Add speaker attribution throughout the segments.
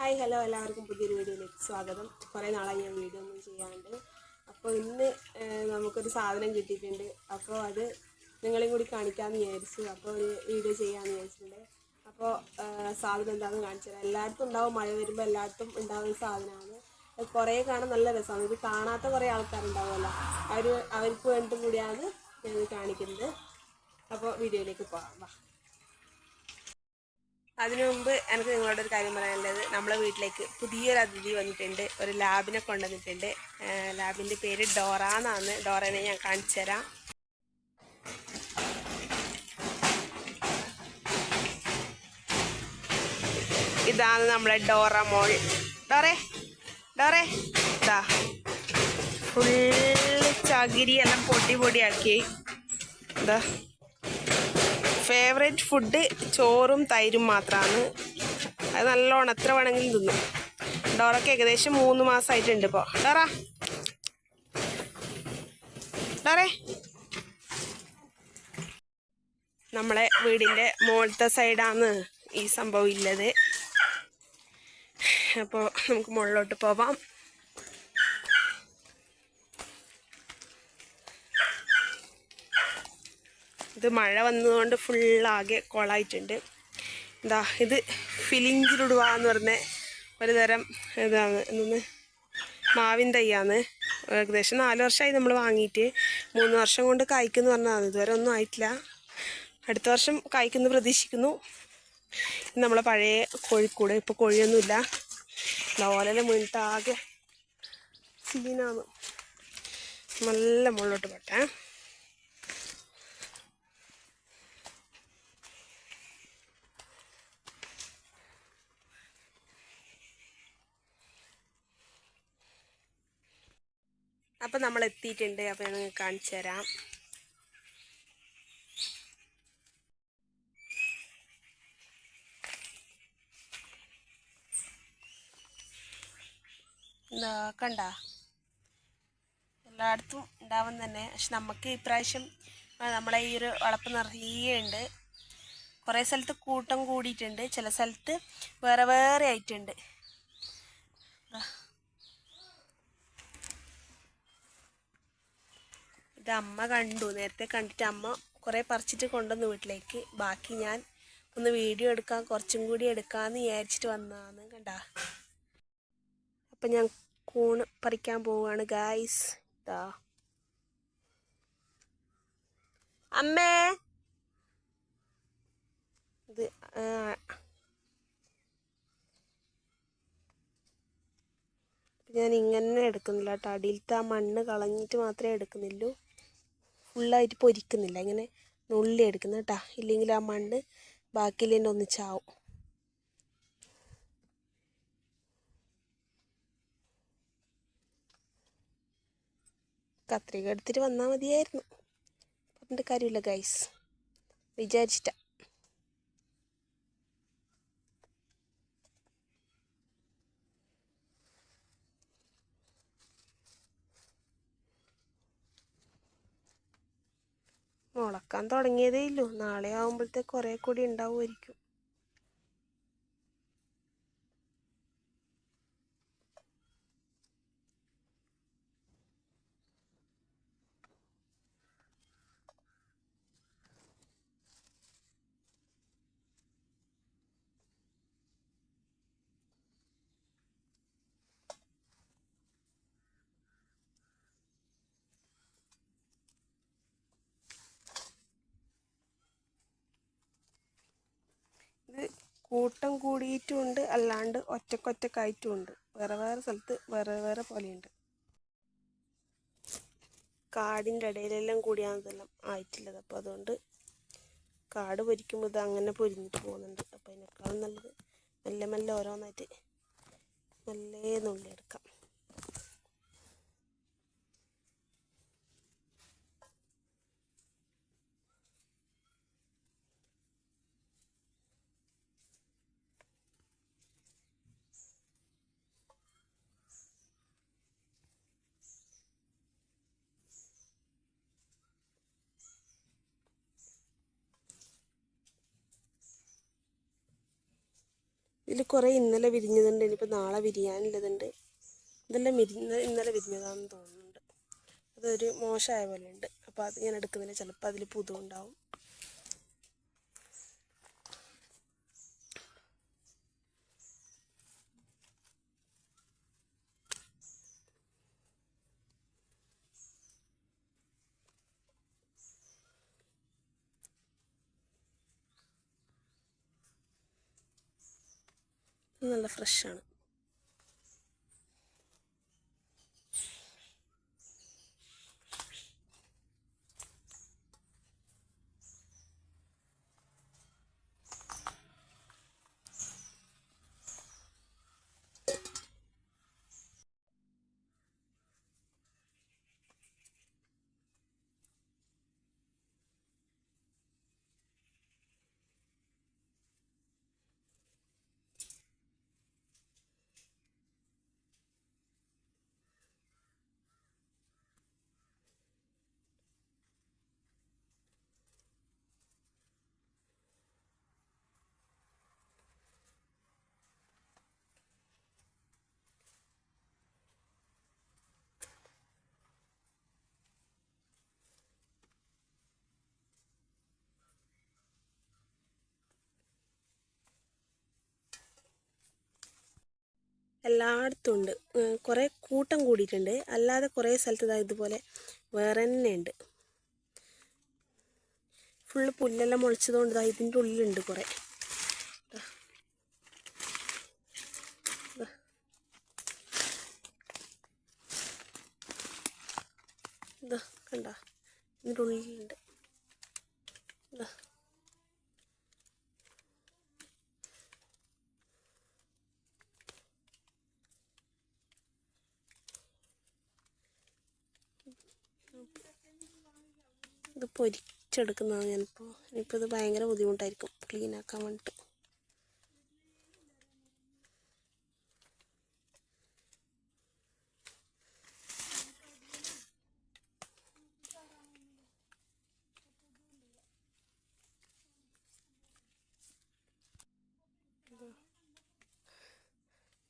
Speaker 1: Hi hello എല്ലാവർക്കും പുതിയൊരു വീഡിയോയിലേക്ക് സ്വാഗതം. കുറേ നാളായി ഞാൻ വീഡിയോ ഒന്നും ചെയ്യാണ്ട്. അപ്പോൾ ഇന്ന് നമുക്കൊരു സാധനം കിട്ടിയിട്ടുണ്ട്. അപ്പോൾ അത് നിങ്ങളെയും കൂടി കാണിക്കാമെന്ന് വിചാരിച്ചു. അപ്പോൾ ഒരു വീഡിയോ ചെയ്യാമെന്ന് വിചാരിച്ചിട്ടുണ്ട്. അപ്പോൾ സാധനം എന്താണെന്ന് കാണിച്ചു തരാം. എല്ലായിടത്തും ഉണ്ടാവും. മഴ വരുമ്പോൾ എല്ലായിടത്തും ഉണ്ടാവുന്ന സാധനമാണ്. കുറേ കാണാൻ നല്ല രസമാണ്. ഇത് കാണാത്ത കുറേ ആൾക്കാരുണ്ടാവുമല്ലോ. അവർ അവർക്ക് വേണ്ടിയിട്ടും കൂടിയാണ് ഞാൻ കാണിക്കുന്നത്. അപ്പോൾ വീഡിയോയിലേക്ക് പോകാം. വാ. അതിനു മുമ്പ് എനിക്ക് നിങ്ങളോട് ഒരു കാര്യം പറയാനുള്ളത്. നമ്മളെ വീട്ടിലേക്ക് പുതിയൊരു അതിഥി വന്നിട്ടുണ്ട്. ഒരു ലാബിനെ കൊണ്ടുവന്നിട്ടുണ്ട്. ലാബിന്റെ പേര് ഡോറ എന്നാണ്. ഡോറനെ ഞാൻ കാണിച്ചു തരാം. ഇതാണ് നമ്മളെ ഡോറ മോൾ. ഡോറേ ഡോറേ ഇതാ ഫുള്ള് ചകിരി എല്ലാം പൊടി പൊടിയാക്കി. ഇതാ ഫേവറേറ്റ് ഫുഡ് ചോറും തൈരും മാത്രമാണ് അത് നല്ലോണം എത്ര വേണമെങ്കിലും തിന്നും. ഡോറയ്ക്ക് ഏകദേശം മൂന്ന് മാസമായിട്ടുണ്ട് ഇപ്പോൾ ഡോറ. ഡോറേ. നമ്മളെ വീടിന്റെ മുകളിലത്തെ സൈഡാണ് ഈ സംഭവം ഇല്ലത് അപ്പോൾ നമുക്ക് മുകളിലോട്ട് പോവാം. ഇത് മഴ വന്നതുകൊണ്ട് ഫുള്ളാകെ കൊളായിട്ടുണ്ട്. എന്താ ഇത് ഫിലിഞ്ചിലിടുക എന്ന് പറഞ്ഞ ഒരു തരം ഇതാണ്. എന്നൊന്ന് മാവിൻ തയ്യാണ് ഏകദേശം നാല് വർഷമായി നമ്മൾ വാങ്ങിയിട്ട്. മൂന്ന് വർഷം കൊണ്ട് കായ്ക്കുന്നു പറഞ്ഞതാണ്. ഇതുവരെ ഒന്നും ആയിട്ടില്ല. അടുത്ത വർഷം കായ്ക്കുന്നു പ്രതീക്ഷിക്കുന്നു. നമ്മളെ പഴയ കോഴിക്കൂട്. ഇപ്പോൾ കോഴിയൊന്നുമില്ല. ഓലെല്ലാം മുന്നിട്ടാകെ സീനാണ്. നല്ല മുകളിലോട്ട് പോട്ടെ. അപ്പം നമ്മൾ എത്തിയിട്ടുണ്ട് അപ്പം ഞാൻ നിങ്ങൾക്ക് കാണിച്ചു തരാം. എന്താ കണ്ട? എല്ലായിടത്തും ഉണ്ടാവും തന്നെ. പക്ഷെ നമുക്ക് ഇപ്രാവശ്യം നമ്മളെ ഈ ഒരു വളപ്പ് നിറയെ ഉണ്ട്. കുറേ സ്ഥലത്ത് കൂട്ടം കൂടിയിട്ടുണ്ട്. ചില സ്ഥലത്ത് വേറെ വേറെ ആയിട്ടുണ്ട്. ഇത് അമ്മ കണ്ടു. നേരത്തെ കണ്ടിട്ട് അമ്മ കുറേ പറിച്ചിട്ട് കൊണ്ടുവന്നു വീട്ടിലേക്ക്. ബാക്കി ഞാൻ ഒന്ന് വീഡിയോ എടുക്കാൻ കുറച്ചും കൂടി എടുക്കാമെന്ന് വിചാരിച്ചിട്ട് വന്നതാണ് കണ്ട. അപ്പം ഞാൻ കൂണ് പറിക്കാൻ പോവുകയാണ് ഗായ്സ് അമ്മേ. ഇത് ഞാൻ ഇങ്ങനെ എടുക്കുന്നില്ല കേട്ടോ അടിയിലത്തെ ആ മണ്ണ് കളഞ്ഞിട്ട് മാത്രമേ എടുക്കുന്നുള്ളൂ. ഫുള്ളായിട്ട് പൊരിക്കുന്നില്ല. ഇങ്ങനെ നുള്ളി എടുക്കുന്നു കേട്ടോ ഇല്ലെങ്കിൽ ആ മണ്ണ് ബാക്കിയില്ലേ ഒന്നിച്ചാവും കത്രിക എടുത്തിട്ട് വന്നാൽ മതിയായിരുന്നു. പറഞ്ഞിട്ട് കാര്യമില്ല ഗൈസ് വിചാരിച്ചിട്ട. മുളക്കാൻ തുടങ്ങിയതേ ഇല്ലൂ. നാളെ ആകുമ്പോഴത്തേക്ക് കുറേ കൂടി ഉണ്ടാവുമായിരിക്കും ഇത് കൂട്ടം കൂടിയിട്ടുമുണ്ട്. അല്ലാണ്ട് ഒറ്റക്കൊറ്റക്കായിട്ടും ഉണ്ട് വേറെ വേറെ സ്ഥലത്ത് വേറെ വേറെ പോലെയുണ്ട്. കാടിന്റെ ഇടയിലെല്ലാം കൂടിയാണെന്നെല്ലാം ആയിട്ടുള്ളത് അപ്പോൾ അതുകൊണ്ട് കാട് പൊരിക്കുമ്പോൾ ഇത് അങ്ങനെ പൊരിഞ്ഞിട്ട് പോകുന്നുണ്ട്. അപ്പോൾ അതിനേക്കാളും നല്ലത് മെല്ലെ മെല്ലെ ഓരോന്നായിട്ട് മെല്ലെ നുള്ളി ഇതിൽ കുറേ ഇന്നലെ വിരിഞ്ഞതുണ്ട്. ഇനിയിപ്പോൾ നാളെ വിരിയാനുള്ളതുണ്ട്. ഇതെല്ലാം വിരിഞ്ഞ ഇന്നലെ വിരിഞ്ഞതാണെന്ന് തോന്നുന്നുണ്ട്. അതൊരു മോശമായ പോലെ ഉണ്ട് അപ്പോൾ അത് ഞാൻ എടുക്കുന്നില്ല. ചിലപ്പോൾ അതിൽ പുതു ഉണ്ടാവും നല്ല ഫ്രഷാണ്. എല്ലായിടത്തും ഉണ്ട്. കുറേ കൂട്ടം കൂടിയിട്ടുണ്ട്. അല്ലാതെ കുറേ സ്ഥലത്ത് ഇതാ ഇതുപോലെ വേറെ തന്നെ ഉണ്ട്. ഫുള്ള് പുല്ലെല്ലാം മുളച്ചതുകൊണ്ട് ഇതാ ഇതിന്റെ ഉള്ളിലുണ്ട് കുറേ. ഇതാ കണ്ട? ഇതിന്റെ ഉള്ളിലുണ്ട് ഇതാ ഇത് പൊരിച്ചെടുക്കുന്നതാണ് ഞാനിപ്പോൾ ഇനിയിപ്പോൾ ഇത് ഭയങ്കര ബുദ്ധിമുട്ടായിരിക്കും. ക്ലീൻ ആക്കാൻ വേണ്ടിയിട്ട്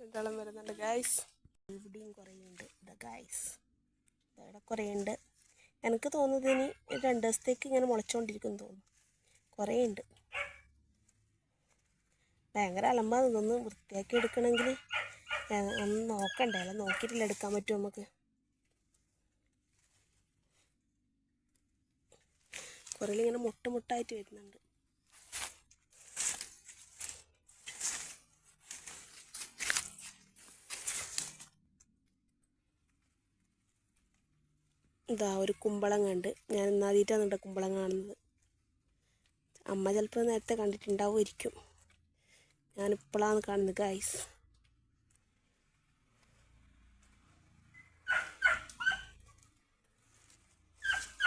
Speaker 1: രണ്ടാളം വരുന്നുണ്ട് ഗൈസ് ഇവിടെയും കുറേ ഉണ്ട് ഇതാ ഗൈസ് ഇവിടെ കുറേ ഉണ്ട് എനിക്ക് തോന്നുന്നത് ഇനി രണ്ട് ദിവസത്തേക്ക് ഇങ്ങനെ മുളച്ചുകൊണ്ടിരിക്കും തോന്നുന്നു. കുറേ ഉണ്ട് ഭയങ്കര അലമ്പാന്ന് ഇതൊന്ന് വൃത്തിയാക്കി എടുക്കണമെങ്കിൽ ഒന്ന് നോക്കണ്ടേ? അല്ല നോക്കിയിട്ടില്ല എടുക്കാൻ പറ്റുമോ നമുക്ക് കുറേ ഇങ്ങനെ മുട്ട മുട്ടായിട്ട് വരുന്നുണ്ട്. ഇതാ ഒരു കുമ്പളങ്ങ ഉണ്ട് ഞാൻ ഇന്നാദ്യമായിട്ടാണ് കേട്ടോ കുമ്പളങ്ങ കാണുന്നത്. അമ്മ ചിലപ്പോൾ നേരത്തെ കണ്ടിട്ടുണ്ടാവുമായിരിക്കും. ഞാനിപ്പോഴാണ് കാണുന്നത് ഗൈസ്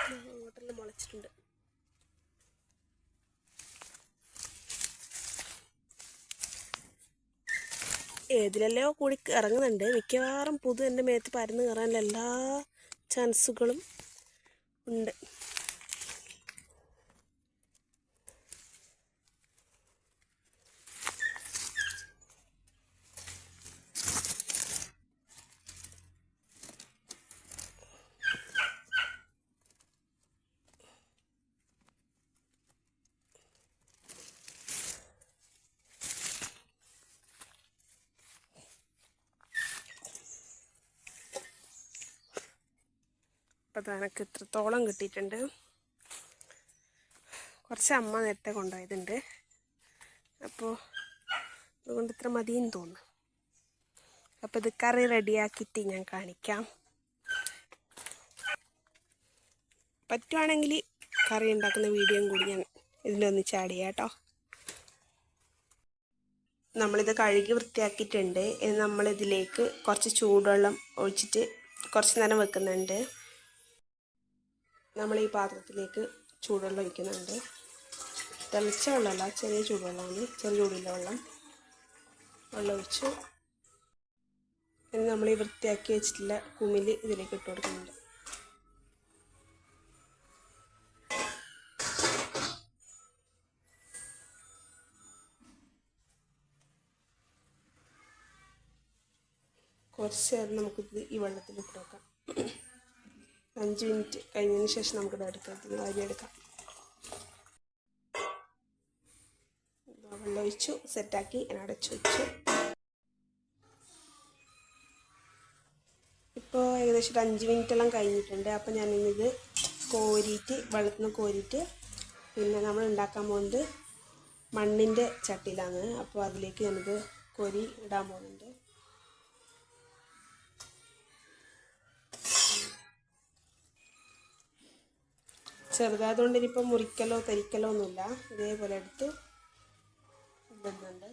Speaker 1: അങ്ങോട്ടെല്ലാം മുളച്ചിട്ടുണ്ട്. ഏതിലല്ലോ കൂടി ഇറങ്ങുന്നുണ്ട്. മിക്കവാറും പുതു എന്റെ മേത്ത് പരന്ന് കയറാനുള്ള എല്ലാ ചാൻസുകളും ഉണ്ട്. അപ്പോൾ എനിക്ക് ഇത്രത്തോളം കിട്ടിയിട്ടുണ്ട്. കുറച്ച് അമ്മ നേരത്തെ കൊണ്ടുപോയതുണ്ട്. അപ്പോൾ അതുകൊണ്ട് ഇത്ര മതിയെന്ന് തോന്നുന്നു. അപ്പോൾ ഇത് കറി റെഡിയാക്കിയിട്ട് ഞാൻ കാണിക്കാം. പറ്റുവാണെങ്കിൽ കറി ഉണ്ടാക്കുന്ന വീഡിയോയും കൂടി ഞാൻ ഇതിലൊന്നിച്ച് ആഡ് ചെയ്യാം കേട്ടോ. നമ്മളിത് കഴുകി വൃത്തിയാക്കിയിട്ടുണ്ട്. ഇനി നമ്മളിതിലേക്ക് കുറച്ച് ചൂടുവെള്ളം ഒഴിച്ചിട്ട് കുറച്ച് നേരം വെക്കുന്നുണ്ട്. നമ്മൾ ഈ പാത്രത്തിലേക്ക് ചൂടുവെള്ളം ഒഴിക്കുന്നുണ്ട്. തിളച്ച വെള്ളമല്ല ചെറിയ ചൂടുവെള്ളമാണ്. ചെറിയ ചൂടുള്ള വെള്ളം. വെള്ളം ഒഴിച്ചു ഇനി നമ്മൾ ഈ വൃത്തിയാക്കി വെച്ചിട്ടുള്ള കുമിൽ ഇതിലേക്ക് ഇട്ട് കൊടുക്കുന്നുണ്ട്. കുറച്ച് നേരം നമുക്കിത് ഈ വെള്ളത്തിൽ ഇട്ട് വെക്കാം അഞ്ച് മിനിറ്റ് കഴിഞ്ഞതിന് ശേഷം നമുക്കിത് എടുക്കാം അരി എടുക്കാം. ഇതാ വെള്ളം ഒഴിച്ചു സെറ്റാക്കി അടച്ചു വെച്ചു. ഇപ്പോൾ ഏകദേശം ഒരു അഞ്ച് മിനിറ്റെല്ലാം കഴിഞ്ഞിട്ടുണ്ട്. അപ്പോൾ ഞാനിന്നിത് കോരിയിട്ട് വെള്ളത്തിൽ നിന്ന് കോരിയിട്ട് പിന്നെ നമ്മൾ ഉണ്ടാക്കാൻ പോകുന്നത് മണ്ണിന്റെ ചട്ടിയിലാണ്. അപ്പോൾ അതിലേക്ക് ഞാനിത് കോരി ഇടാൻ പോകുന്നുണ്ട്. ചെറുതായതുകൊണ്ട് ഇനിയിപ്പോൾ മുറിക്കലോ തരിക്കലോ ഒന്നുമില്ല. ഇതേപോലെ എടുത്ത് ഇടുന്നുണ്ട്.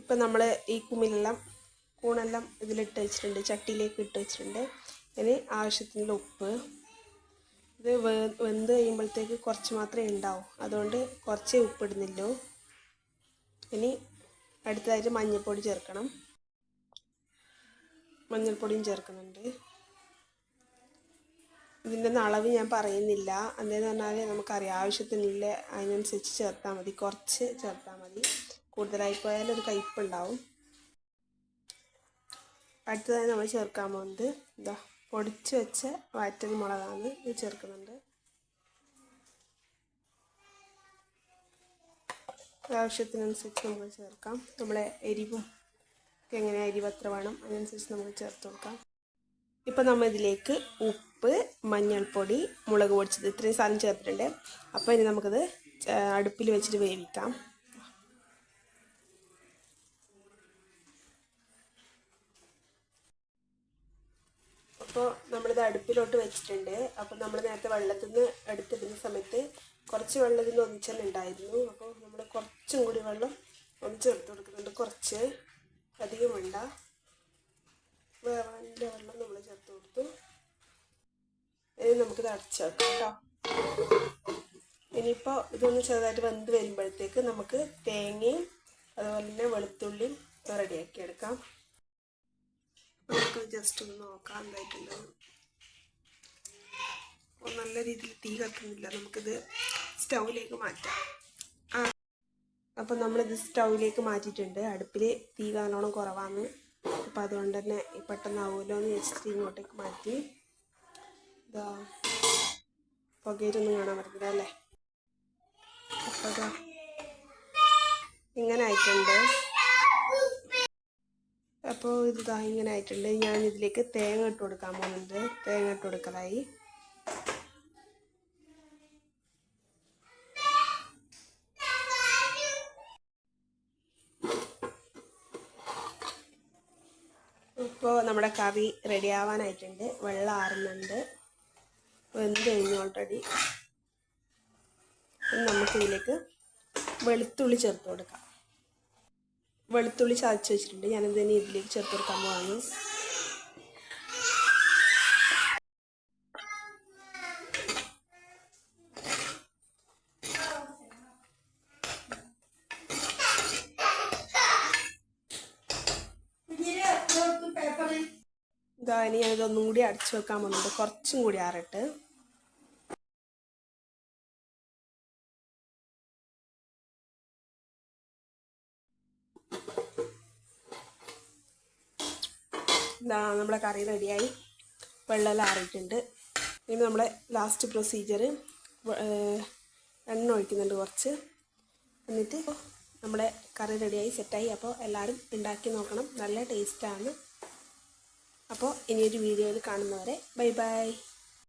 Speaker 1: ഇപ്പം നമ്മൾ ഈ കുമ്മിലെല്ലാം കൂണെല്ലാം ഇതിലിട്ട് വെച്ചിട്ടുണ്ട്. ചട്ടിയിലേക്ക് ഇട്ട് വെച്ചിട്ടുണ്ട്. ഇനി ആവശ്യത്തിനുള്ള ഉപ്പ് ഇത് വെന്ത് കഴിയുമ്പോഴത്തേക്ക് കുറച്ച് മാത്രമേ ഉണ്ടാവൂ. അതുകൊണ്ട് കുറച്ചേ ഉപ്പിടുന്നില്ലോ ഇനി അടുത്തതായിട്ട് മഞ്ഞൾപ്പൊടി ചേർക്കണം. മഞ്ഞൾപ്പൊടിയും ചേർക്കുന്നുണ്ട്. ഇതിന്റെ അളവ് ഞാൻ പറയുന്നില്ല. എന്താണെന്ന് പറഞ്ഞാൽ നമുക്കറിയാം. ആവശ്യത്തിനുള്ള അതിനനുസരിച്ച് ചേർത്താൽ മതി. കുറച്ച് ചേർത്താൽ മതി. കൂടുതലായി പോയാൽ ഒരു കയ്പുണ്ടാവും അടുത്തതായി നമ്മൾ ചേർക്കാൻ പോകുന്നത് എന്താ പൊടിച്ച് വെച്ച വാറ്റൽ മുളകാണ് ഇത് ചേർക്കുന്നുണ്ട്. ആവശ്യത്തിനനുസരിച്ച് നമുക്ക് ചേർക്കാം. നമ്മളെ എരിവും എങ്ങനെ എരിവ് എത്ര വേണം അതിനനുസരിച്ച് നമുക്ക് ചേർത്ത് കൊടുക്കാം. ഇപ്പം നമ്മൾ ഇതിലേക്ക് ഉപ്പ് മഞ്ഞൾപ്പൊടി മുളക് പൊടിച്ചത് ഇത്രയും സാധനം ചേർത്തിട്ടുണ്ട്. അപ്പോൾ ഇനി നമുക്കത് അടുപ്പിൽ വെച്ചിട്ട് വേവിക്കാം അപ്പോൾ നമ്മളിത് അടുപ്പിലോട്ട് വെച്ചിട്ടുണ്ട് അപ്പോൾ നമ്മൾ നേരത്തെ വെള്ളത്തിൽ നിന്ന് എടുത്തിടുന്ന സമയത്ത് കുറച്ച് വെള്ളം ഇതിൽ ഒന്നിച്ചെല്ലാം ഉണ്ടായിരുന്നു. അപ്പോൾ നമ്മൾ കുറച്ചും കൂടി വെള്ളം ഒന്ന് ചേർത്ത് കൊടുക്കുന്നുണ്ട്. കുറച്ച് അധികം വേണ്ട. വേവാന്റെ വെള്ളം നമ്മൾ ചേർത്ത് കൊടുത്തു. ഇനി നമുക്കിത് അടച്ചു വെക്കാം കേട്ടോ. ഇനിയിപ്പോൾ ഇതൊന്ന് ചെറുതായിട്ട് വെന്ത് വരുമ്പോഴത്തേക്ക് നമുക്ക് തേങ്ങയും അതുപോലെ തന്നെ വെളുത്തുള്ളിയും റെഡിയാക്കി എടുക്കാം. നമുക്ക് ജസ്റ്റ് ഒന്ന് നോക്കാം എന്തായിട്ടുണ്ട് അപ്പോൾ നല്ല രീതിയിൽ തീ കത്തുന്നില്ല. നമുക്കിത് സ്റ്റൗവിലേക്ക് മാറ്റാം. അപ്പോൾ അപ്പം നമ്മളിത് സ്റ്റൗവിലേക്ക് മാറ്റിയിട്ടുണ്ട്. അടുപ്പിൽ തീ നല്ലോണം കുറവാണ് അപ്പം അതുകൊണ്ട് തന്നെ പെട്ടെന്നാവുമല്ലോ എന്ന് വെച്ചിട്ട് ഇങ്ങോട്ടേക്ക് മാറ്റി. ഇതാ പുകയിലൊന്നും കാണാൻ പറ്റില്ല അല്ലേ? അപ്പോൾ ഇങ്ങനെ ആയിട്ടുണ്ട്. അപ്പോൾ ഇത് ഇതാ ഇങ്ങനെ ആയിട്ടുണ്ട്. ഞാൻ ഇതിലേക്ക് തേങ്ങ ഇട്ട് കൊടുക്കാൻ പോകുന്നുണ്ട്. തേങ്ങ ഇട്ട് കൊടുക്കലായി. കറി റെഡി ആവാനായിട്ടുണ്ട് വെള്ളം ആറുന്നുണ്ട്. വെന്ത് കഴിഞ്ഞു ഓൾറെഡി നമുക്കിതിലേക്ക് വെളുത്തുള്ളി ചേർത്ത് കൊടുക്കാം. വെളുത്തുള്ളി ചതച്ച് വെച്ചിട്ടുണ്ട്. ഞാനിത് തന്നെ ഇതിലേക്ക് ചേർത്ത് കൊടുക്കാൻ പോവാണ് ഇതാ ഇനി ഞാനിതൊന്നും കൂടി അടിച്ചു വെക്കാൻ പോകുന്നുണ്ട് കുറച്ചും കൂടി ആറട്ട്. ഇതാ നമ്മളെ കറി റെഡിയായി. വെള്ളം ആറിയിട്ടുണ്ട്. ഇനി നമ്മുടെ ലാസ്റ്റ് പ്രൊസീജിയർ എണ്ണ ഒഴിക്കുന്നുണ്ട് കുറച്ച്. എന്നിട്ട് നമ്മുടെ കറി റെഡിയായി സെറ്റായി അപ്പോൾ എല്ലാവരും ഉണ്ടാക്കി നോക്കണം. നല്ല ടേസ്റ്റാണ് അപ്പോൾ ഇനിയൊരു വീഡിയോയിൽ കാണുന്നവരെ ബൈ ബൈ.